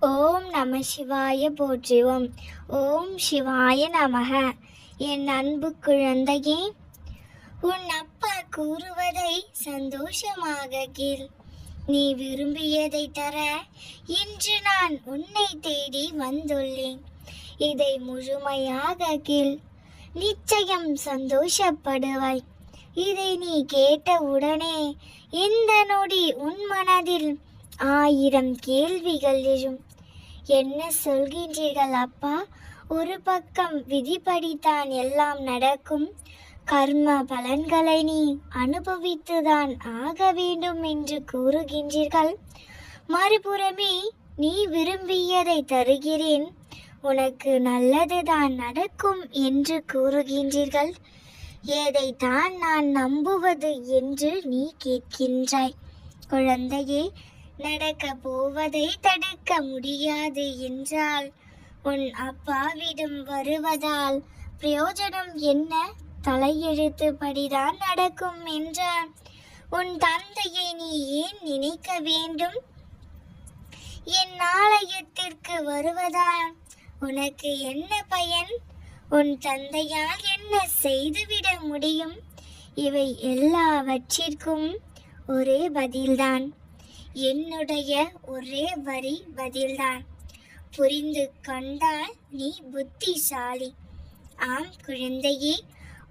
ஓம் நம சிவாய போற்றுவோம். ஓம் சிவாய நமக. என் அன்பு குழந்தையே உன் அப்பா கூறுவதை சந்தோஷமாக கீழ் நீ விரும்பியதை தர இன்று நான் உன்னை தேடி வந்துள்ளேன். இதை முழுமையாக கீழ் நிச்சயம் சந்தோஷப்படுவாய். இதை நீ கேட்டவுடனே இந்த நொடி உன் மனதில் ஆயிரம் கேள்விகள் எழும். என்ன சொல்கின்றீர்கள் அப்பா ஒரு பக்கம் விதிப்படித்தான் எல்லாம் நடக்கும். கர்ம பலன்களை நீ அனுபவித்துதான் ஆக வேண்டும் என்று கூறுகின்றீர்கள். மறுபுறமே நீ விரும்பியதை தருகிறேன். உனக்கு நல்லதுதான் நடக்கும் என்று கூறுகின்றீர்கள். எதைத்தான் நான் நம்புவது என்று நீ கேட்கின்றாய். குழந்தையே நடக்க போவதை தடுக்க முடியாது என்றால் உன் அப்பாவிடம் வருவதால் பிரயோஜனம் என்ன? தலையெழுத்து படிதான் நடக்கும் என்றால் உன் தந்தையை நீ ஏன் நினைக்க வேண்டும்? என் நாளையத்திற்கு வருவதால் உனக்கு என்ன பயன்? உன் தந்தையால் என்ன செய்துவிட முடியும்? இவை எல்லாவற்றிற்கும் ஒரே பதில்தான். என்னுடைய ஒரே வரி பதில்தான். புரிந்து கொண்டால் நீ புத்திசாலி. ஆம் குழந்தையே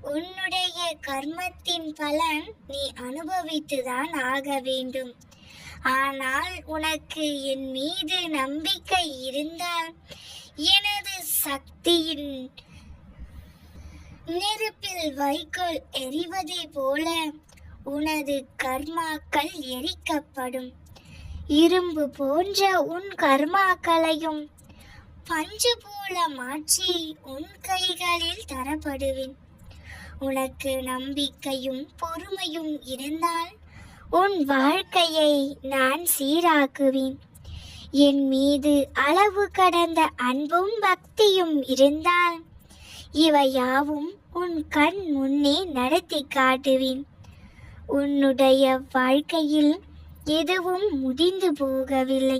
உன்னுடைய கர்மத்தின் பலன் நீ அனுபவித்துதான் ஆக வேண்டும். ஆனால் உனக்கு என் மீது நம்பிக்கை இருந்தால் எனது சக்தியின் நெருப்பில் வைக்கோல் எரிவதை போல உனது கர்மாக்கள் எரிக்கப்படும். இரும்பு போன்ற உன் கர்மாக்களையும் பஞ்சு போல மாற்றி உன் கைகளில் தரப்படுவேன். உனக்கு நம்பிக்கையும் பொறுமையும் இருந்தால் உன் வாழ்க்கையை நான் சீராக்குவேன். என் மீது அளவு கடந்த அன்பும் பக்தியும் இருந்தால் இவையாவும் உன் கண் முன்னே நடத்தி காட்டுவேன். உன்னுடைய வாழ்க்கையில் எதுவும் முடிந்து போகவில்லை.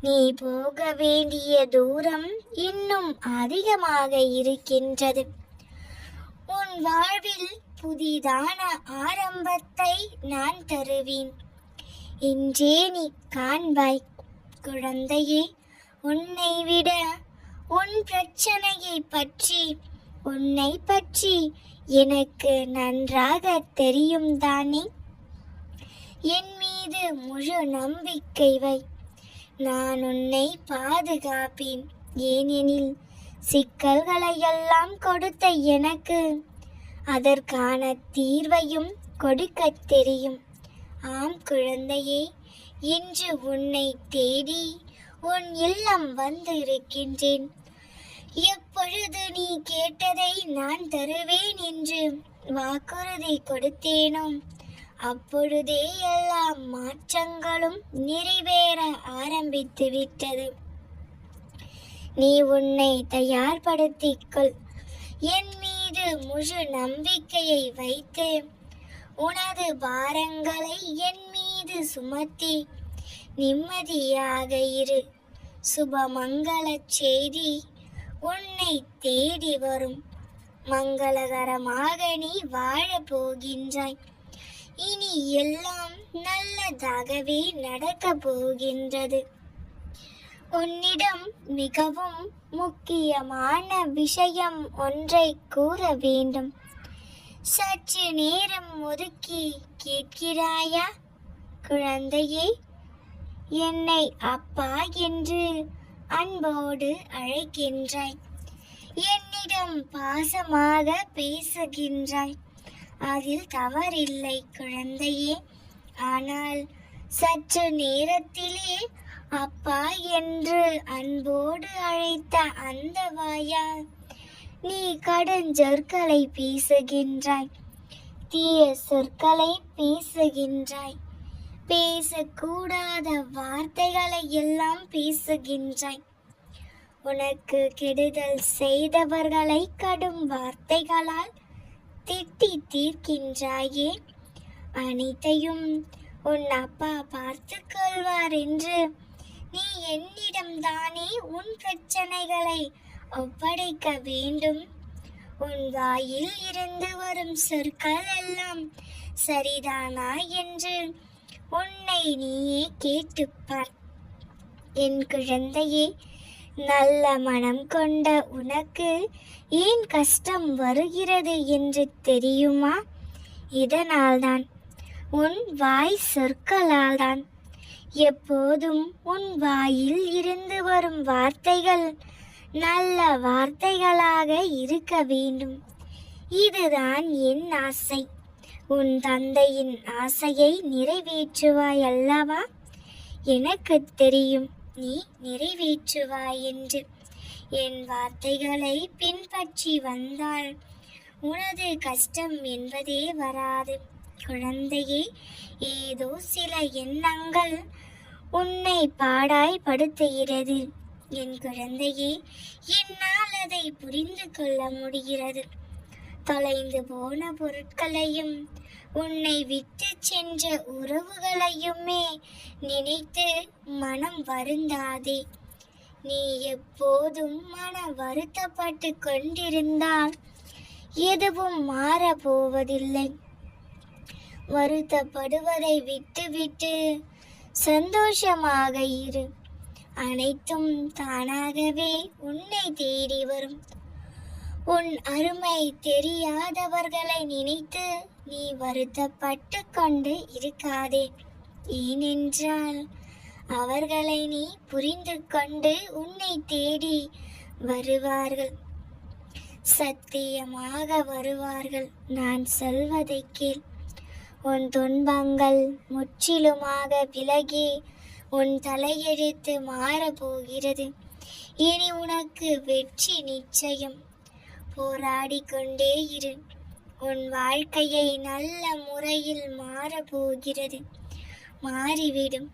நீ போக வேண்டிய தூரம் இன்னும் அதிகமாக இருக்கின்றது. உன் வாழ்வில் புதிதான ஆரம்பத்தை நான் தருவேன். என்றே நீ காண்பாய் குழந்தையே. உன்னை விட உன் பிரச்சனையை பற்றி உன்னை பற்றி எனக்கு நன்றாக தெரியும் தானே. என் மீது முழு நம்பிக்கை வை. நான் உன்னை பாதுகாப்பேன். ஏனெனில் சிக்கல்களை எல்லாம் கொடுத்த எனக்கு அதற்கான தீர்வையும் கொடுக்கத் தெரியும். ஆம் குழந்தையே இன்று உன்னை தேடி உன் இல்லம் வந்து இருக்கின்றேன் எப்பொழுது நீ கேட்டதை நான் தருவேன் என்று வாக்குறுதி கொடுத்தேனோ? அப்பொழுதே எல்லா மாற்றங்களும் நிறைவேற ஆரம்பித்து விட்டது நீ உன்னை தயார்படுத்திக்கொள். என் மீது முழு நம்பிக்கையை வைத்து. உனது பாரங்களை என் மீது சுமத்தி. நிம்மதியாக இரு. சுபமங்கள செய்தி உன்னை தேடி வரும். மங்களகரமாக நீ வாழப் போகின்றாய். இனி எல்லாம் நல்லதாகவே நடக்க போகின்றது உன்னிடம் மிகவும் முக்கியமான விஷயம் ஒன்றை கூற வேண்டும். சற்று நேரம் ஒதுக்கி கேட்கிறாயா? குழந்தையே என்னை அப்பா என்று அன்போடு அழைக்கின்றாய். என்னிடம் பாசமாக பேசுகின்றாய். அதில் தவறில்லை குழந்தையே. ஆனால் சற்று நேரத்திலே அப்பா என்று அன்போடு அழைத்த அந்த வாயா நீ கடுஞ்சொற்களை பேசுகின்றாய். தீய சொற்களை பேசுகின்றாய். பேசக்கூடாத வார்த்தைகளை எல்லாம் பேசுகின்றாய். உனக்கு கெடுதல் செய்தவர்களை கடும் வார்த்தைகளால் திட்டி தீர்க்கின்றாயே. அனைத்தையும் உன் அப்பா பார்த்து கொள்வார் என்று நீ என்னிடம்தானே உன் பிரச்சனைகளை ஒப்படைக்க வேண்டும். உன் வாயில் இருந்து வரும் சொற்கள் எல்லாம் சரிதானா என்று உன்னை நீயே கேட்டுப்பார். என் குழந்தையே நல்ல மனம் கொண்ட உனக்கு ஏன் கஷ்டம் வருகிறது என்று தெரியுமா? இதனால்தான் உன் வாய் சொற்களால்தான் எப்போதும் உன் வாயில் இருந்து வரும் வார்த்தைகள் நல்ல வார்த்தைகளாக இருக்க வேண்டும். இதுதான் என் ஆசை. உன் தந்தையின் ஆசையை நிறைவேற்றுவாய் அல்லவா? எனக்கு தெரியும். நீ நிறைவேற்றுவாய் என்று. என் வார்த்தைகளை பின்பற்றி வந்தால் உனது கஷ்டம் என்பதே வராது. குழந்தையே ஏதோ சில எண்ணங்கள் உன்னை பாடாய்படுத்துகிறது என் குழந்தையே என்னால் அதை புரிந்து கொள்ள முடிகிறது. தொலைந்து போன பொருட்களையும் உன்னை விட்டு சென்ற உறவுகளையுமே நினைத்து மனம் வருந்தாதே. நீ எப்போதும் மன வருத்தப்பட்டு கொண்டிருந்தால் எதுவும் மாறப்போவதில்லை வருத்தப்படுவதை விட்டுவிட்டு சந்தோஷமாக இரு. அனைத்தும் தானாகவே உன்னை தேடி வரும். உன் அருமை தெரியாதவர்களை நினைத்து நீ வருத்தப்பட்டு கொண்டு இருக்காதே. ஏனென்றால் அவர்களை நீ புரிந்து கொண்டு உன்னை தேடி வருவார்கள். சத்தியமாக வருவார்கள். நான் சொல்வதை கேள். உன் துன்பங்கள் முற்றிலுமாக விலகி உன் தலையெழுத்து மாறப்போகிறது இனி உனக்கு வெற்றி நிச்சயம். போராடிக் கொண்டே இரு. உன் வாழ்க்கையை நல்ல முறையில் மாறப்போகிறது. மாறிவிடும்.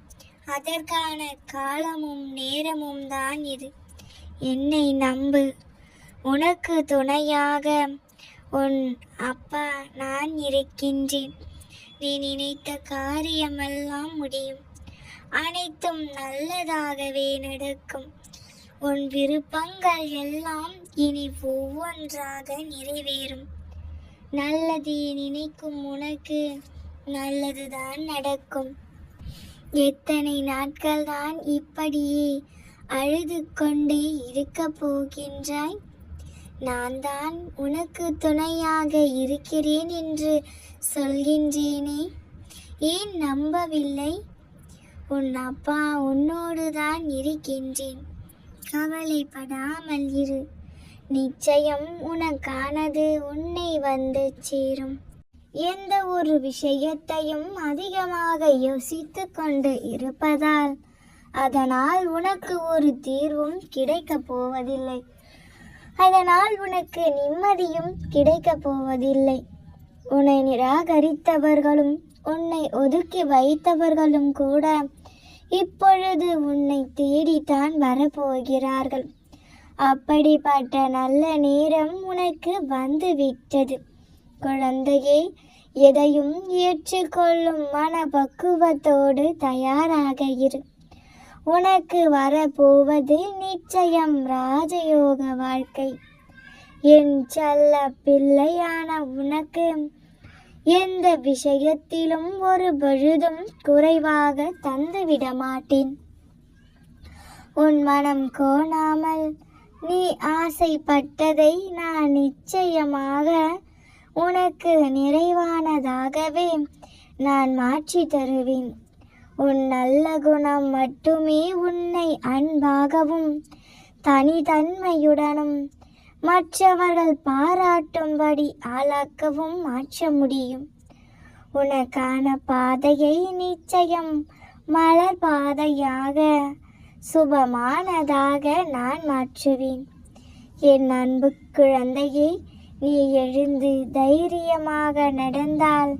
அதற்கான காலமும் நேரமும் தான் இது. என்னை நம்பு. உனக்கு துணையாக உன் அப்பா நான் இருக்கின்றேன். நீ நினைத்த காரியமெல்லாம் முடியும். அனைத்தும் நல்லதாகவே நடக்கும். உன் விருப்பங்கள் எல்லாம் இனி ஒவ்வொன்றாக நிறைவேறும். நல்லதை நினைக்கும் உனக்கு நல்லதுதான் நடக்கும். எத்தனை நாட்கள் தான் இப்படியே அழுது கொண்டே இருக்கப் போகின்றாய்? நான் தான் உனக்கு துணையாக இருக்கிறேன் என்று சொல்கின்றேனே. ஏன் நம்பவில்லை? உன் அப்பா உன்னோடு தான் இருக்கின்றேன். கவலைப்படாமல் இரு. நிச்சயம் உனக்கானது உன்னை வந்து சேரும். எந்த ஒரு விஷயத்தையும் அதிகமாக யோசித்து கொண்டு இருப்பதால் அதனால் உனக்கு ஒரு தீர்வும் கிடைக்கப் போவதில்லை. அதனால் உனக்கு நிம்மதியும் கிடைக்கப் போவதில்லை. உன்னை நிராகரித்தவர்களும் உன்னை ஒதுக்கி வைத்தவர்களும் கூட இப்பொழுது உன்னை தேடித்தான் வரப்போகிறார்கள். அப்படிப்பட்ட நல்ல நேரம் உனக்கு வந்துவிட்டது. குழந்தையே எதையும் ஏற்றுக்கொள்ளும் மனப்பக்குவத்தோடு தயாராக இரு. உனக்கு வரப்போவது நிச்சயம் ராஜயோக வாழ்க்கை. என் செல்ல பிள்ளையான உனக்கு எந்த விஷயத்திலும் ஒரு பொழுதும் குறைவாக தந்துவிட மாட்டேன் உன் மனம் கோணாமல் நீ ஆசைப்பட்டதை நான் நிச்சயமாக உனக்கு நிறைவானதாகவே நான் மாற்றி தருவேன். உன் நல்ல குணம் மட்டுமே உன்னை அன்பாகவும் தனித்தன்மையுடனும் மற்றவர்கள் பாராட்டும்படி ஆளாக்கவும் மாற்ற முடியும். உனக்கான பாதையை நிச்சயம் மலர் பாதையாக சுபமானதாக நான் மாற்றுவேன். என் அன்பு குழந்தையே நீ எழுந்து தைரியமாக நடந்தால்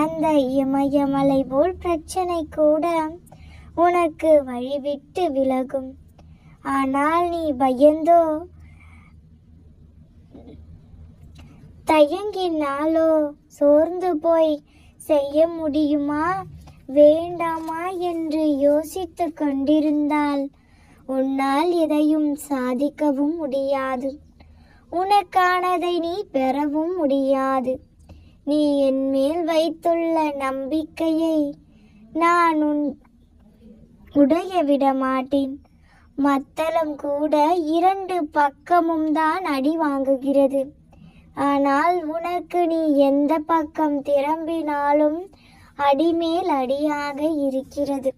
அந்த இமயமலை போல் பிரச்சனை கூட உனக்கு வழிவிட்டு விலகும். ஆனால் நீ பயந்தோ தயங்கினாலோ சோர்ந்து போய் செய்ய முடியுமா? வேண்டாமா என்று யோசித்து கொண்டிருந்தால் உன்னால் எதையும் சாதிக்கவும் முடியாது. உனக்கானதை நீ பெறவும் முடியாது. நீ என் மேல் வைத்துள்ள நம்பிக்கையை நான் உன் உடைய விட மாட்டேன் மத்தளம் கூட இரண்டு பக்கமும் தான் அடி வாங்குகிறது. ஆனால் உனக்கு நீ எந்த பக்கம் திரும்பினாலும் அடிமேல் அடியாக இருக்கிறது.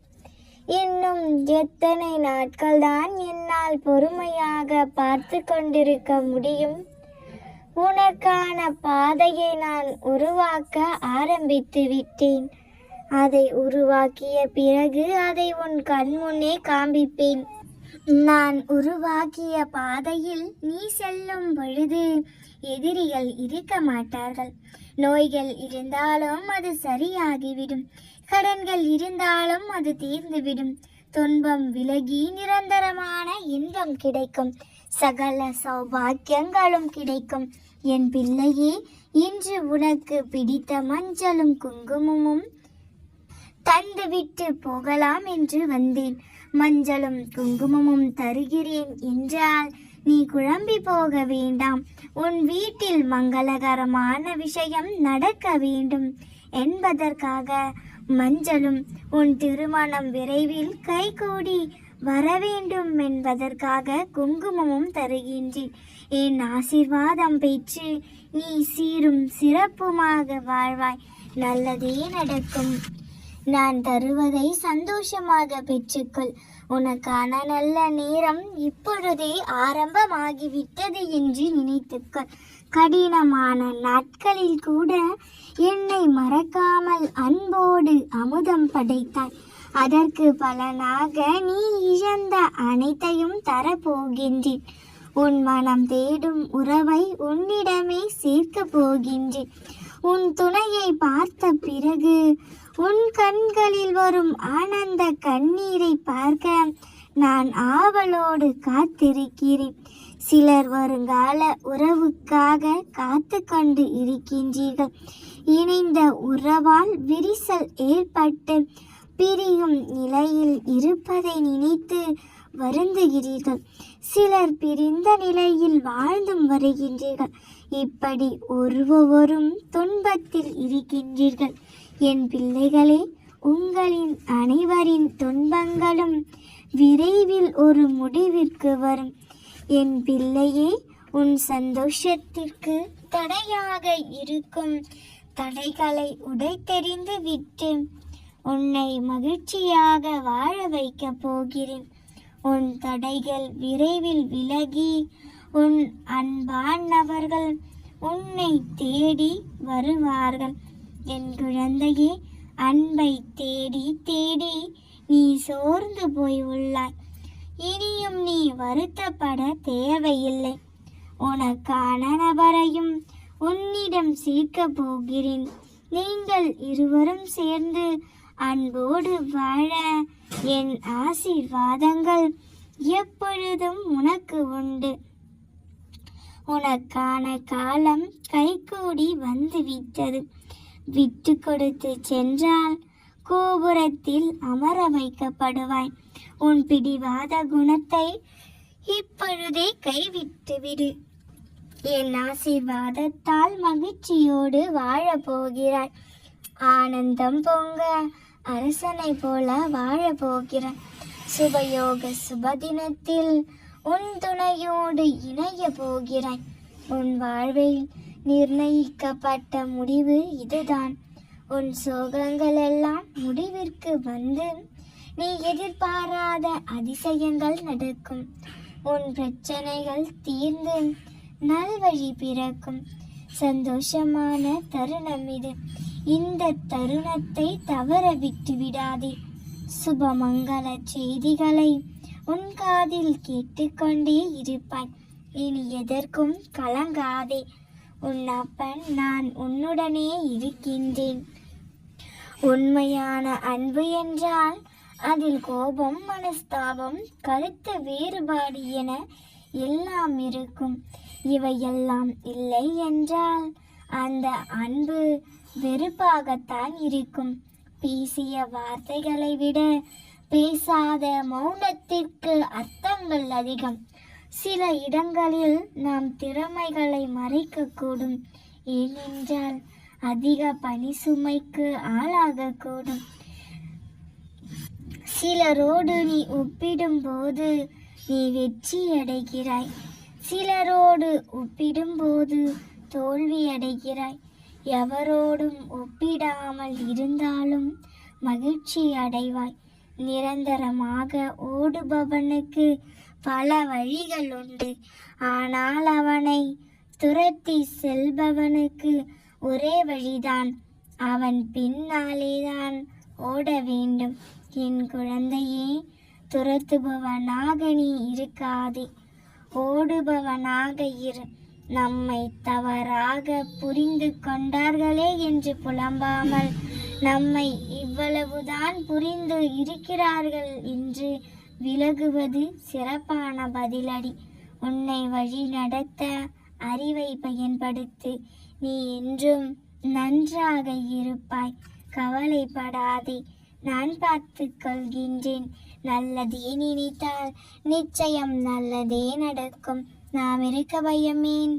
இன்னும் எத்தனை நாட்கள் தான் என்னால் பொறுமையாக பார்த்து கொண்டிருக்க முடியும்? உனக்கான பாதையை நான் உருவாக்க ஆரம்பித்து விட்டேன். அதை உருவாக்கிய பிறகு அதை உன் கண்முன்னே காண்பிப்பேன். நான் உருவாக்கிய பாதையில் நீ செல்லும் பொழுது எதிரிகள் இருக்க மாட்டார்கள். நோய்கள் இருந்தாலும் அது சரியாகிவிடும். கடன்கள் இருந்தாலும் அது தீர்ந்துவிடும். துன்பம் விலகி நிரந்தரமான இன்பம் கிடைக்கும். சகல சௌபாக்கியங்களும் கிடைக்கும். என் பிள்ளையே இன்று உனக்கு பிடித்த மஞ்சளும் குங்குமமும் தந்துவிட்டு போகலாம் என்று வந்தேன். மஞ்சளும் குங்குமமும் தருகிறேன் என்றால் நீ குழம்பி போக வேண்டாம். உன் வீட்டில் மங்களகரமான விஷயம் நடக்க வேண்டும் என்பதற்காக மஞ்சளும் உன் திருமணம் விரைவில் கைகூடி வர வேண்டும் என்பதற்காக குங்குமமும் தருகின்றேன். என் ஆசீர்வாதம் பெற்று நீ சீரும் சிறப்புமாக வாழ்வாய். நல்லதே நடக்கும். நான் தருவதை சந்தோஷமாக பெற்றுக்கொள். உனக்கான நல்ல நேரம் இப்பொழுதே ஆரம்பமாகிவிட்டது என்று நினைத்துக்கொள். கடினமான நாட்களில் கூட என்னை மறக்காமல் அன்போடு அமுதம் படைத்தாய். அதற்கு பலனாக நீ இழந்த அனைத்தையும் தரப்போகின்றேன். உன் மனம் தேடும் உறவை உன்னிடமே சேர்க்கப் போகின்றேன். உன் துணையை பார்த்த பிறகு உன் கண்களில் வரும் ஆனந்த கண்ணீரை பார்க்க நான் ஆவலோடு காத்திருக்கிறேன். சிலர் வருங்கால உறவுக்காக காத்து கொண்டு இருக்கின்றீர்கள். இணைந்த உறவால் விரிசல் ஏற்பட்டு பிரியும் நிலையில் இருப்பதை நினைத்து வருந்துகிறீர்கள். சிலர் பிரிந்த நிலையில் வாழ்ந்தும் வருகின்றீர்கள். இப்படி ஒருவரும் துன்பத்தில் இருக்கின்றீர்கள். என் பிள்ளைகளே உங்களின் அனைவரின் துன்பங்களும் விரைவில் ஒரு முடிவிற்கு வரும். என் பிள்ளையே உன் சந்தோஷத்திற்கு தடையாக இருக்கும் தடைகளை உடைத்தெறிந்து விட்டு உன்னை மகிழ்ச்சியாக வாழ வைக்கப் போகிறேன். உன் தடைகள் விரைவில் விலகி உன் அன்பானவர்கள் உன்னை தேடி வருவார்கள். என் குழந்தையே அன்பை தேடி தேடி நீ சோர்ந்து போய் உள்ளாய். இனியும் நீ வருத்தப்பட தேவையில்லை. உனக்கான நபரையும் உன்னிடம் சீர்க்க போகிறேன். நீங்கள் இருவரும் சேர்ந்து அன்போடு வாழ என் ஆசீர்வாதங்கள் எப்பொழுதும் உனக்கு உண்டு. உனக்கான காலம் கைகூடி வந்துவிட்டது. விட்டு கொடுத்து சென்றால் கோபுரத்தில் அமர வைக்கப்படுவாய். உன் பிடிவாத குணத்தை இப்பொழுதே கைவிட்டு விடு என் ஆசீர்வாதத்தால் மகிழ்ச்சியோடு வாழப் போகிறாய் ஆனந்தம் பொங்க அரசனை போல வாழப் போகிறாய் சுபயோக சுபதினத்தில் உன் துணையோடு இணைய போகிறாய். உன் வாழ்வில் நிர்ணயிக்கப்பட்ட முடிவு இதுதான். உன் சோகங்கள் எல்லாம் முடிவிற்கு வந்து நீ எதிர்பாராத அதிசயங்கள் நடக்கும். உன் பிரச்சனைகள் தீர்ந்து நல்வழி பிறக்கும். சந்தோஷமான தருணம் இது. இந்த தருணத்தை தவற விட்டு விடாதே. சுபமங்கள செய்திகளை உன் காதில் கேட்டுக்கொண்டே இருப்பாய். இனி எதற்கும் கலங்காதே. உன் அப்பன் நான் உன்னுடனே இருக்கின்றேன். உண்மையான அன்பு என்றால் அதில் கோபம் மனஸ்தாபம் கருத்து வேறுபாடு என எல்லாம் இருக்கும். இவையெல்லாம் இல்லை என்றால் அந்த அன்பு வெறுப்பாகத்தான் இருக்கும். பேசிய வார்த்தைகளை விட பேசாத மௌனத்திற்கு அர்த்தங்கள் அதிகம். சில இடங்களில் நாம் திறமைகளை மறைக்கக்கூடும். ஏனென்றால் அதிக பணி சுமைக்கு ஆளாகக்கூடும். சிலரோடு நீ ஒப்பிடும்போது நீ வெற்றி அடைகிறாய் சிலரோடு ஒப்பிடும்போது தோல்வி அடைகிறாய் எவரோடும் ஒப்பிடாமல் இருந்தாலும் மகிழ்ச்சி அடைவாய் நிரந்தரமாக ஓடுபவனுக்கு பல வழிகள் உண்டு. ஆனால் அவனை துரத்தி செல்பவனுக்கு ஒரே வழிதான். அவன் பின்னாலேதான் ஓட வேண்டும். என் குழந்தையே துரத்துபவனாக நீ இருக்காதே. ஓடுபவனாக இரு. நம்மை தவறாக புரிந்து கொண்டார்களே என்று புலம்பாமல் நம்மை இவ்வளவுதான் புரிந்து இருக்கிறார்கள் என்று விலகுவது சிறப்பான பதிலடி. உன்னை வழி நடத்த அறிவை பயன்படுத்து. நீ என்றும் நன்றாக இருப்பாய். கவலைப்படாதே. நான் பார்த்து கொள்கின்றேன். நல்லதே நினைத்தால் நிச்சயம் நல்லதே நடக்கும். நாம் இருக்க பயமேன்.